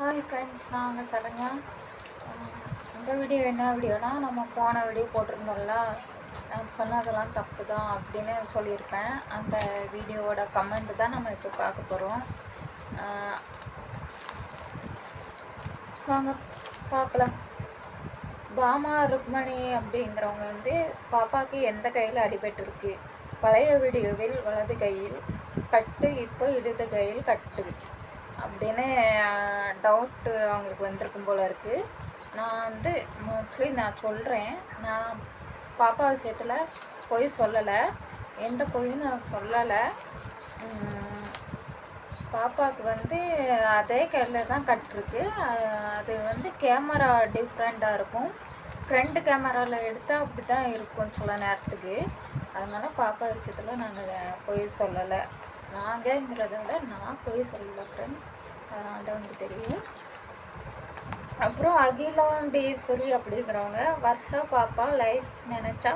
Hi friends நாங்கள் சரண்யா. இந்த video என்ன வீடியோனா நம்ம போன வீடியோ போட்டிருந்தோம்ல நான் சொன்னதெல்லாம் தப்பு தான் அப்படின்னு சொல்லியிருப்பேன். அந்த வீடியோவோட கமெண்ட் தான் நம்ம இப்போ பார்க்க போகிறோம் வாங்க பார்க்கலாம். பாமா ருக்மணி அப்படிங்கிறவங்க வந்து பாப்பாவுக்கு எந்த கையில் அடிபட்டுருக்கு பழைய வீடியோவில் வலது கையில் கட்டு இப்போ இடது கையில் கட்டு. அப்படின்னு டவுட்டு அவங்களுக்கு வந்திருக்கும் போல் இருக்குது நான் வந்து மோஸ்ட்லி நான் சொல்கிறேன் நான் பாப்பா விஷயத்தில் பொய் சொல்லலை. எந்த பொய்யும் நான் சொல்லலை. பாப்பாவுக்கு வந்து அதே கையில் தான் கட்டிருக்கு அது வந்து கேமரா டிஃப்ரெண்ட்டாக இருக்கும். ஃப்ரண்ட் கேமராவில் எடுத்தால் அப்படி தான் இருக்கும் சில நேரத்துக்கு. அதனால் பாப்பா விஷயத்தில் நாங்கள் பொய் சொல்லலை. நாங்கங்கிறத விட நான் பொய் சொல்லலை ஃப்ரெண்ட்ஸ் ஆண்டவனுக்கு தெரியும். அப்புறம் அகிலாண்டீஸ்வரி அப்படிங்கிறவங்க வருஷா பாப்பா லைஃப் நினச்சா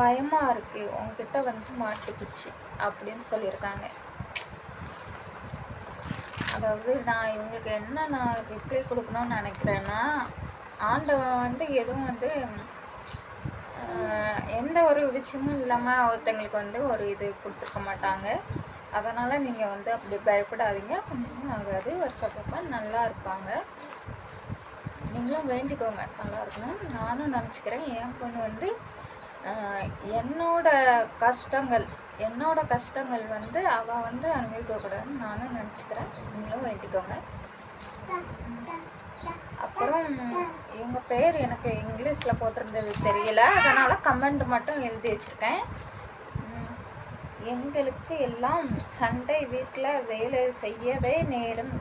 பயமாக இருக்குது உங்ககிட்ட வந்து மாட்டிக்கிச்சு. அப்படின்னு சொல்லியிருக்காங்க. அதாவது நான் இவங்களுக்கு என்ன நான் ரிப்ளை கொடுக்கணும்னு நினைக்கிறேன்னா ஆண்டவன் வந்து எதுவும் வந்து எந்த ஒரு விஷயமும் இல்லாமல் ஒருத்தங்களுக்கு வந்து ஒரு இது கொடுத்துருக்க மாட்டாங்க. அதனால் நீங்கள் வந்து அப்படி பயப்படாதீங்க. ஒன்றும் ஆகாது. வருஷப்பப்போ நல்லா இருப்பாங்க. நீங்களும் வேண்டிக்கோங்க. நல்லா இருக்கணும். நானும் நினச்சிக்கிறேன். என் பொண்ணு வந்து என்னோட கஷ்டங்கள் என்னோட கஷ்டங்கள் வந்து அவள் வந்து அனுபவிக்கக்கூடாதுன்னு நானும் நினச்சிக்கிறேன். நீங்களும் வேண்டிக்கோங்க. அப்புறம் இவங்க பேர் எனக்கு இங்கிலீஷில் போட்டிருந்தது தெரியல. அதனால் கமெண்ட் மட்டும் எழுதி வச்சுருக்கேன். எங்களுக்கு எல்லாம் சண்டை வீட்டில் வேலை செய்யவே நேரம்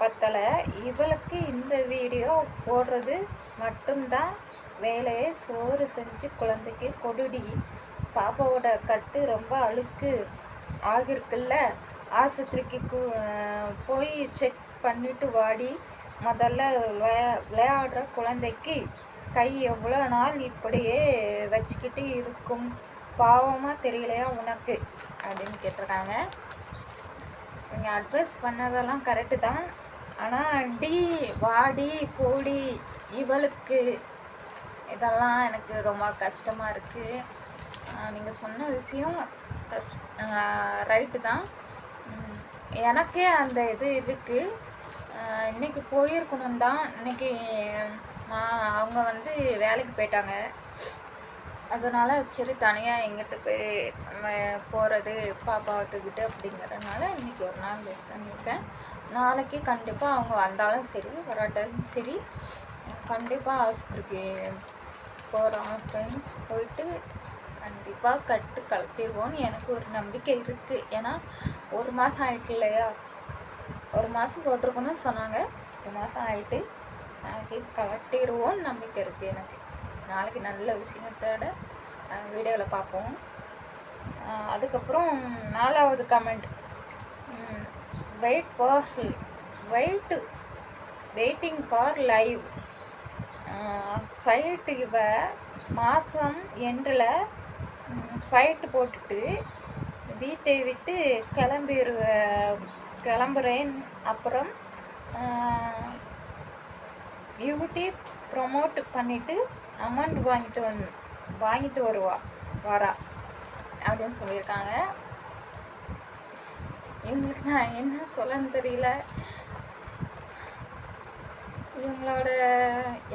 பத்தலை. இவளுக்கு இந்த வீடியோ போடுறது மட்டும்தான். வேலையை சோறு செஞ்சு குழந்தைக்கு கொடுடி. பாப்பாவோட கட்டு ரொம்ப அழுக்கு ஆகிருக்குல்ல ஆஸ்பத்திரிக்கு போய் செக் பண்ணிட்டு வாடி. முதல்ல விளையா விளையாடுற குழந்தைக்கு கை எவ்வளோ நாள் இப்படியே வச்சுக்கிட்டு இருக்கும். பாவமாக தெரியலையா உனக்கு? அப்படின்னு கேட்டிருக்காங்க. நீங்கள் அட்வைஸ் பண்ணதெல்லாம் கரெக்டு தான். ஆனால் டி வாடி போடி இவளுக்கு இதெல்லாம் எனக்கு ரொம்ப கஷ்டமாக இருக்குது நீங்கள் சொன்ன விஷயம் கஷ் ரைட்டு தான். எனக்கே அந்த இது இருக்குது இன்றைக்கி போயிருக்கணும் தான் இன்னைக்கு மா- அவங்க வந்து வேலைக்கு போயிட்டாங்க. அதனால சரி தனியாக எங்கிட்ட போய் போகிறது பாப்பாவை தூக்கிட்டு அப்படிங்கிறனால இன்னைக்கு ஒரு நாள் வெயிட் பண்ணியிருக்கேன். நாளைக்கு கண்டிப்பாக அவங்க வந்தாலும் சரி வராட்டாலும் சரி கண்டிப்பாக ஆஸ்பத்திரிக்கு போகிறோம் ஃப்ரெண்ட்ஸ் போயிட்டு கண்டிப்பாக கட்டு கலத்திடுவோன்னு எனக்கு ஒரு நம்பிக்கை இருக்குது ஏன்னா ஒரு மாதம் ஆயிட்டு இல்லையா? ஒரு மாதம் போட்டிருக்கணும்னு சொன்னாங்க. ஒரு மாதம் ஆயிட்டு நாளைக்கு கலட்டிடுவோன்னு நம்பிக்கை இருக்குது எனக்கு. நாளைக்கு நல்ல விஷயத்தோட வீடியோவில் பார்ப்போம். அதுக்கப்புறம் நாலாவது comment wait for wait waiting for live fight இவ மாதம் எண்டில் ஃபைட்டு போட்டுட்டு வீட்டை விட்டு கிளம்பிடு கிளம்புறேன். அப்புறம் யூடியூப் ப்ரொமோட் பண்ணிவிட்டு அமௌண்ட் வாங்கிட்டு வந் வாங்கிட்டு வருவா வரா அப்படின்னு சொல்லியிருக்காங்க. இவங்களுக்கு நான் என்ன சொல்லன்னு தெரியல. இவங்களோட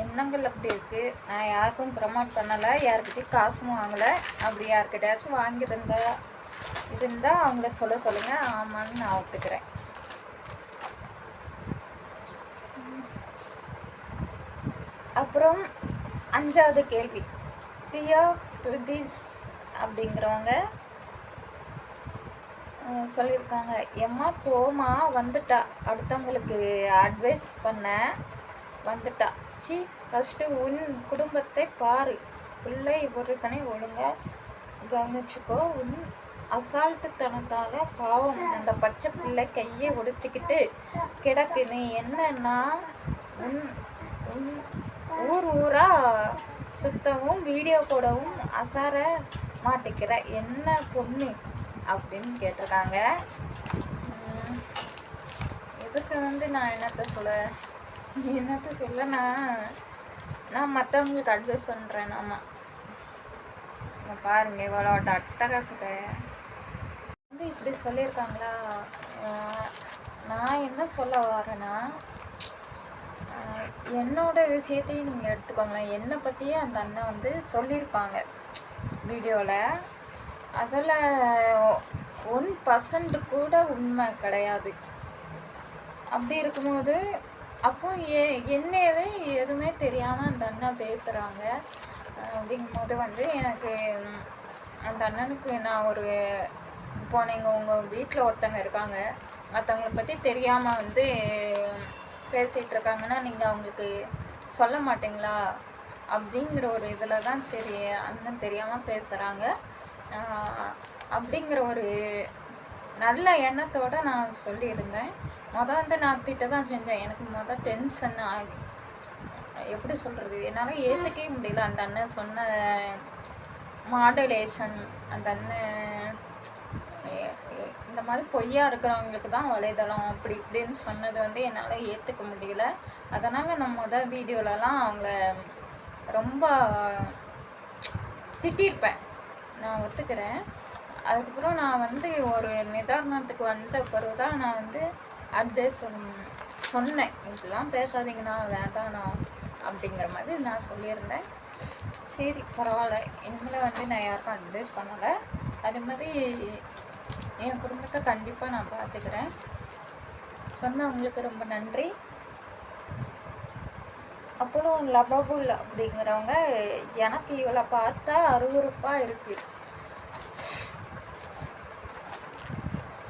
எண்ணங்கள் அப்படி இருக்குது நான் யாருக்கும் ப்ரமோட் பண்ணலை யாருக்கிட்டையும் காசும் வாங்கலை. அப்படி யார்கிட்டயாச்சும் வாங்கியிருந்தா இருந்தால் அவங்கள சொல்ல சொல்லுங்கள் ஆமான்னு நான் ஒத்துக்கிறேன். அப்புறம் அஞ்சாவது கேள்வி. தியா பிரதீஷ் அப்படிங்கிறவங்க சொல்லியிருக்காங்க. எம்மா போமா வந்துட்டா. அடுத்தவங்களுக்கு அட்வைஸ் பண்ண வந்துட்டா. சி ஃபஸ்ட்டு உன் குடும்பத்தை பாரு. பிள்ளை புருஷனை ஒழுங்காக கவனிச்சுக்கோ. உன் அசால்ட்டுத்தனத்தால் பாவம். அந்த பச்சை பிள்ளை கையை ஒடிச்சிக்கிட்டு கிடக்கு. நீ என்னன்னா உன் உன் ஊர் ஊரா சுத்தவும் வீடியோ போடவும் அசார மாட்டிக்கிற என்ன பொண்ணு அப்படின்னு கேட்டிருக்காங்க. இதுக்கு வந்து நான் என்னத்த சொல்ல என்னத்த சொல்ல நான் நான் மற்றவங்களுக்கு அட்வைஸ் பண்ணுறேன் ஆமாம் பாருங்க இவ்வளோ அட்டகாசத்தை. வந்து இப்படி சொல்லியிருக்காங்களா? நான் என்ன சொல்ல வரேன்னா என்னோட விஷயத்தையும் நீங்கள் எடுத்துக்கோங்களேன். என்னை பற்றியே அந்த அண்ணன் வந்து சொல்லியிருப்பாங்க வீடியோவில் அதில் ஒன் பர்சன்ட் கூட உண்மை கிடையாது. அப்படி இருக்கும்போது அப்போ ஏ என்னையவே எதுவுமே தெரியாமல் அந்த அண்ணன் பேசுகிறாங்க அப்படிங்கும்போது வந்து எனக்கு அந்த அண்ணனுக்கு நான் ஒரு இப்போ நீங்கள் உங்கள் வீட்டில் ஒருத்தவங்க இருக்காங்க. மற்றவங்கள பற்றி தெரியாமல் வந்து பேசிகிட்டு இருக்காங்கன்னா நீங்கள் அவங்களுக்கு சொல்ல மாட்டீங்களா? அப்படிங்கிற ஒரு இதில் தான் சரி அண்ணன் தெரியாமல் பேசுகிறாங்க அப்படிங்கிற ஒரு நல்ல எண்ணத்தோடு நான் சொல்லியிருந்தேன். மொதல் வந்து நான் திட்ட தான் செஞ்சேன். எனக்கு மொதல் டென்ஷன் ஆகி எப்படி சொல்கிறது என்னால் ஏற்றுக்கவே முடியல. அந்த அண்ணன் சொன்ன மாடுலேஷன் அந்த அண்ணன் இந்த மாதிரி பொய்யா இருக்கிறவங்களுக்கு தான் வலைதளம் அப்படி இப்படின்னு சொன்னது வந்து என்னால் ஏற்றுக்க முடியல. அதனால் நான் மொதல் வீடியோலலாம் அவங்கள ரொம்ப திட்டியிருப்பேன் நான் ஒத்துக்கிறேன். அதுக்கப்புறம் நான் வந்து ஒரு நிதாரணத்துக்கு வந்த பிறகு தான் நான் வந்து அட்வைஸ் சொன்னேன். இப்படிலாம் பேசாதீங்கண்ணா வேண்டாண்ணா அப்படிங்கிற மாதிரி நான் சொல்லியிருந்தேன். சரி பரவாயில்ல. இனிமேல் வந்து நான் யாருக்கும் அட்வைஸ் பண்ணலை. அதே மாதிரி என் குடும்பத்தை கண்டிப்பாக நான் பார்த்துக்கிறேன் சொன்னவங்களுக்கு ரொம்ப நன்றி. அப்புறம் லபபுல் அப்படிங்கிறவங்க எனக்கு இவளை பார்த்தா அருவருப்பாக இருக்குது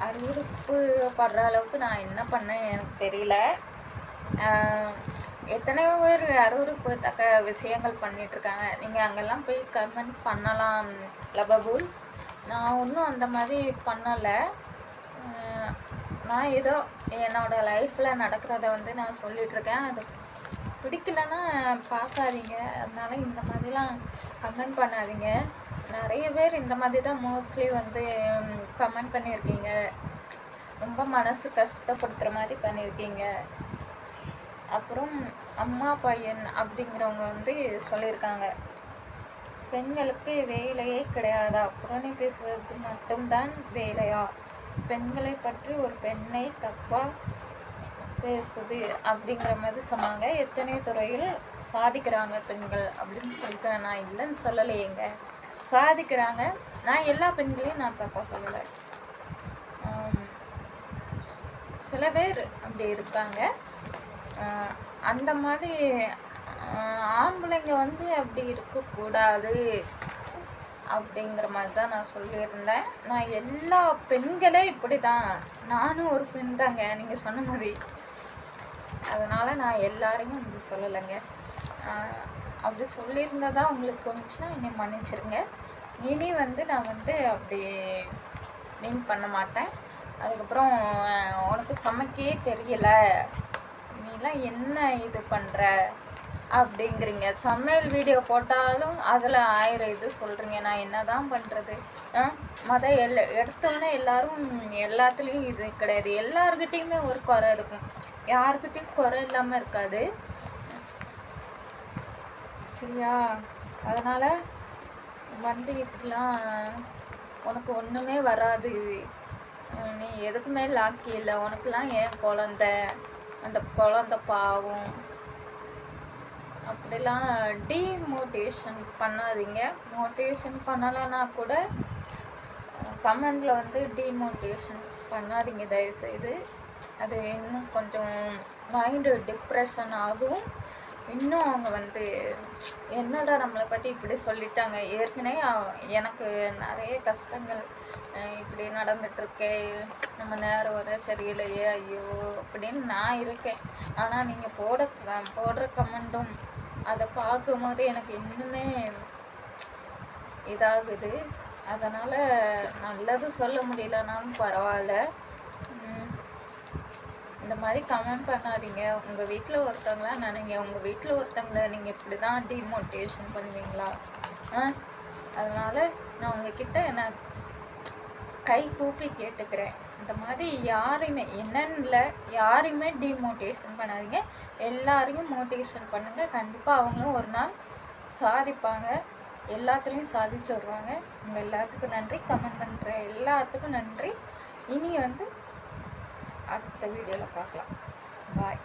அருவறுப்பு படுற அளவுக்கு நான் என்ன பண்ணேன் எனக்கு தெரியல. எத்தனையோ பேர் அருவருப்பு தக்க விஷயங்கள் பண்ணிட்டு இருக்காங்க. நீங்கள் அங்கெல்லாம் போய் கமெண்ட் பண்ணலாம் லபபுல் நான் ஒன்றும் அந்த மாதிரி பண்ணலை. நான் ஏதோ என்னோட லைஃப்பில் நடக்கிறத வந்து நான் சொல்லிகிட்ருக்கேன் அது பிடிக்கலன்னா பார்க்காதீங்க. அதனால் இந்த மாதிரிலாம் கமெண்ட் பண்ணாதீங்க. நிறைய பேர் இந்த மாதிரி தான் மோஸ்ட்லி வந்து கமெண்ட் பண்ணியிருக்கீங்க. ரொம்ப மனசு கஷ்டப்படுத்துகிற மாதிரி பண்ணியிருக்கீங்க. அப்புறம் அம்மா பையன் அப்படிங்கிறவங்க வந்து சொல்லியிருக்காங்க. பெண்களுக்கு வேலையே கிடையாதா? புறணி பேசுவது மட்டும்தான் வேலையா? பெண்களை பற்றி ஒரு பெண்ணை தப்பாக பேசுது அப்படிங்கிற மாதிரி சொன்னாங்க. எத்தனை துறையில் சாதிக்கிறாங்க பெண்கள் அப்படின்னு சொல்லிட்டு நான் இல்லைன்னு சொல்லலையேங்க. சாதிக்கிறாங்க. நான் எல்லா பெண்களையும் நான் தப்பாக சொல்லலை. சில பேர் அப்படி இருக்காங்க. அந்த மாதிரி ஆண் ஆம்பளைங்க வந்து அப்படி இருக்கக்கூடாது அப்படிங்கிற மாதிரி தான் நான் சொல்லியிருந்தேன். நான் எல்லா பெண்களே இப்படி தான் நானும் ஒரு பெண் தாங்க நீங்கள் சொன்ன மாதிரி. அதனால் நான் எல்லாரையும் அப்படி சொல்லலைங்க. அப்படி அப்படி சொல்லியிருந்ததா உங்களுக்கு தோணுச்சுன்னா என்னை மன்னிச்சிருங்க. இனி வந்து நான் வந்து அப்படி மீன் பண்ண மாட்டேன். அதுக்கப்புறம் உனக்கு சமைக்கவே தெரியலை. நீலாம் என்ன இது பண்ணுற அப்படிங்கிறீங்க. சமையல் வீடியோ போட்டாலும் அதில் ஆயிரம் இது சொல்கிறீங்க நான் என்ன தான் பண்ணுறது மொத எல் எடுத்தோன்னே எல்லாரும் எல்லாத்துலேயும் இது கிடையாது. எல்லாருக்கிட்டேயுமே ஒரு குறை இருக்கும். யாருக்கிட்டேயும் குறை இல்லாமல் இருக்காது. சரியா? அதனால் வந்து இப்படிலாம் உனக்கு ஒன்றுமே வராது. நீ எதுக்குமே லாக்கி இல்லை. உனக்குலாம் ஏன் குழந்த? அந்த குழந்த பாவம். அப்படிலாம் டீமோட்டிவேஷன் பண்ணாதீங்க. மோட்டிவேஷன் பண்ணலைன்னா கூட கமெண்டில் வந்து டீமோட்டிவேஷன் பண்ணாதீங்க தயவுசெய்து. அது இன்னும் கொஞ்சம் மைண்டு டிப்ரெஷன் ஆகும். இன்னும் அவங்க வந்து என்னடா நம்மளை பற்றி இப்படி சொல்லிட்டாங்க? ஏற்கனவே எனக்கு நிறைய கஷ்டங்கள் இப்படி நடந்துட்டுருக்கேன் நம்ம நேரம் வர சரியில்லையே ஐயோ அப்படின்னு நான் இருக்கேன். ஆனால் நீங்கள் போட போடுற கமெண்டும் அதை பார்க்கும்போது எனக்கு இன்னுமே இதாகுது. அதனால் நல்லது சொல்ல முடியலனாலும் பரவாயில்ல இந்த மாதிரி கமெண்ட் பண்ணாதீங்க. உங்கள் வீட்டில் ஒருத்தவங்களாம் நினைங்க. உங்கள் வீட்டில் ஒருத்தவங்கள நீங்கள் இப்படி தான் டிமோட்டிவேஷன் பண்ணுவீங்களா? ஆ? அதனால் நான் உங்ககிட்ட நான் கை கூப்பி கேட்டுக்கிறேன். இந்த மாதிரி யாரையுமே என்னன்னு இல்லை யாரையுமே டிமோட்டிவேஷன் பண்ணாதீங்க. எல்லாரையும் மோட்டிவேஷன் பண்ணுங்கள் கண்டிப்பாக அவங்களும் ஒரு நாள் சாதிப்பாங்க. எல்லாத்துலேயும் சாதிச்சு வருவாங்க. உங்கள் எல்லாத்துக்கும் நன்றி. கமெண்ட் பண்ணுற எல்லாத்துக்கும் நன்றி. இனி வந்து அடுத்த வீடியோவில் பார்க்கலாம். பாய்